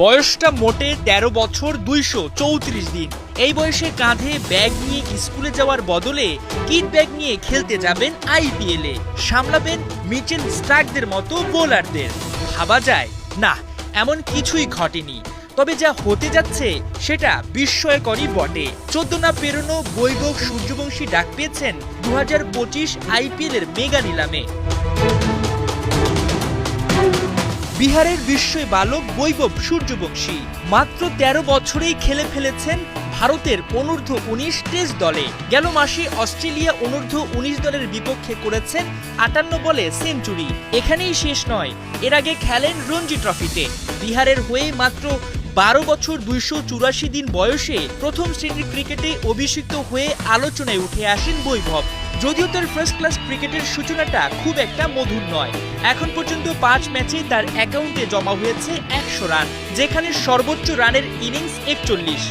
বয়সটা মোটে ১৩ বছর দুইশো চৌত্রিশ দিন। এই বয়সে কাঁধে ব্যাগ নিয়ে স্কুলে যাওয়ার বদলে কিট ব্যাগ নিয়ে খেলতে যাবেন আইপিএলে সামলাবেন মিচেল স্ট্রাকদের মতো বোলারদের। ভাবা যায়, না, এমন কিছুই ঘটেনি। তবে যা হতে যাচ্ছে সেটা বিস্ময়করই বটে। চোদ্দ না পেরোনো বৈভব সূর্যবংশী ডাক পেয়েছেন দু হাজার পঁচিশ আইপিএলের মেগা নিলামে। বিহারের বিস্ময় বালক বৈভব সূর্যবংশী। মাত্র ১৩ বছরেই খেলে ফেলেছেন ভারতের অনূর্ধ্ব উনিশ টেস্ট দলে। গেল মাসে অস্ট্রেলিয়া অনূর্ধ্ব উনিশ দলের বিপক্ষে করেছেন আটান্ন বলে সেঞ্চুরি। এখানেই শেষ নয়, এর আগে খেলেন রঞ্জি ট্রফিতে। বিহারের হয়ে মাত্র বারো বছর দুইশো চুরাশি দিন বয়সে প্রথম শ্রেণির ক্রিকেটে অভিষিক্ত হয়ে আলোচনায় উঠে আসেন বৈভব। যদিও তার ফার্স্ট ক্লাস ক্রিকেটের সূচনাটা খুব একটা মধুর নয়। এখন পর্যন্ত পাঁচ ম্যাচে তার অ্যাকাউন্টে জমা হয়েছে একশো রান, যেখানে সর্বোচ্চ রানের ইনিংস একচল্লিশ।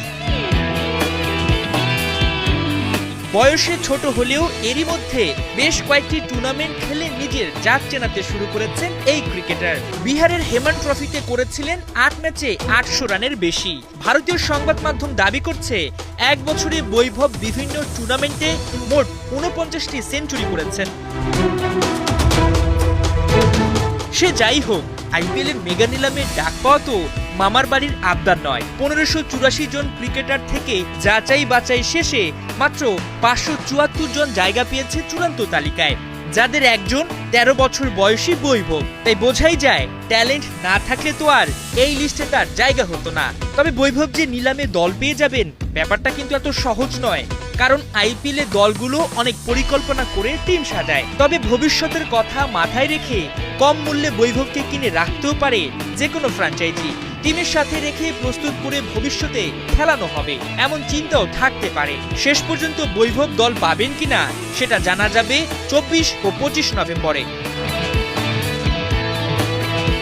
বয়সে ছোট হলেও এরই মধ্যে বেশ কয়েকটি টুর্নামেন্ট খেলে নিজের জাত চেনাতে শুরু করেছেন এই ক্রিকেটার বিহারের হেমান ট্রফিতে করেছিলেন আট ম্যাচে আটশো রানের বেশি। ভারতীয় সংবাদ মাধ্যম দাবি করছে, এক বছরে বৈভব বিভিন্ন টুর্নামেন্টে মোট উনপঞ্চাশটি সেঞ্চুরি করেছেন। সে যাই হোক আইপিএলের মেগা নিলামে ডাক পাওয়া তো মামার বাড়ির আবদার নয়। পনেরোশো চুরাশি জন ক্রিকেটার থেকে যাচাই বাছাই শেষে মাত্র পাঁচশো চুয়াত্তর জন জায়গা পেয়েছে চূড়ান্ত তালিকায়। যাদের একজন তেরো বছর বয়সী বৈভব। তাই বোঝাই যায়, ট্যালেন্ট না থাকলে তো আর এই লিস্টে তার জায়গা হতো না। তবে বৈভব যে নিলামে দল পেয়ে যাবেন, ব্যাপারটা কিন্তু এত সহজ নয়। কারণ আইপিএল দলগুলো অনেক পরিকল্পনা করে টিম সাজায়। তবে ভবিষ্যতের কথা মাথায় রেখে কম মূল্যে বৈভবকে কিনে রাখতেও পারে যে কোনো ফ্র্যাঞ্চাইজি। টিমের সাথে রেখে প্রস্তুত করে ভবিষ্যতে খেলানো হবে। এমন চিন্তাও থাকতে পারে। শেষ পর্যন্ত বৈভব দল পাবেন কিনা, সেটা জানা যাবে চব্বিশ ও পঁচিশ নভেম্বরে।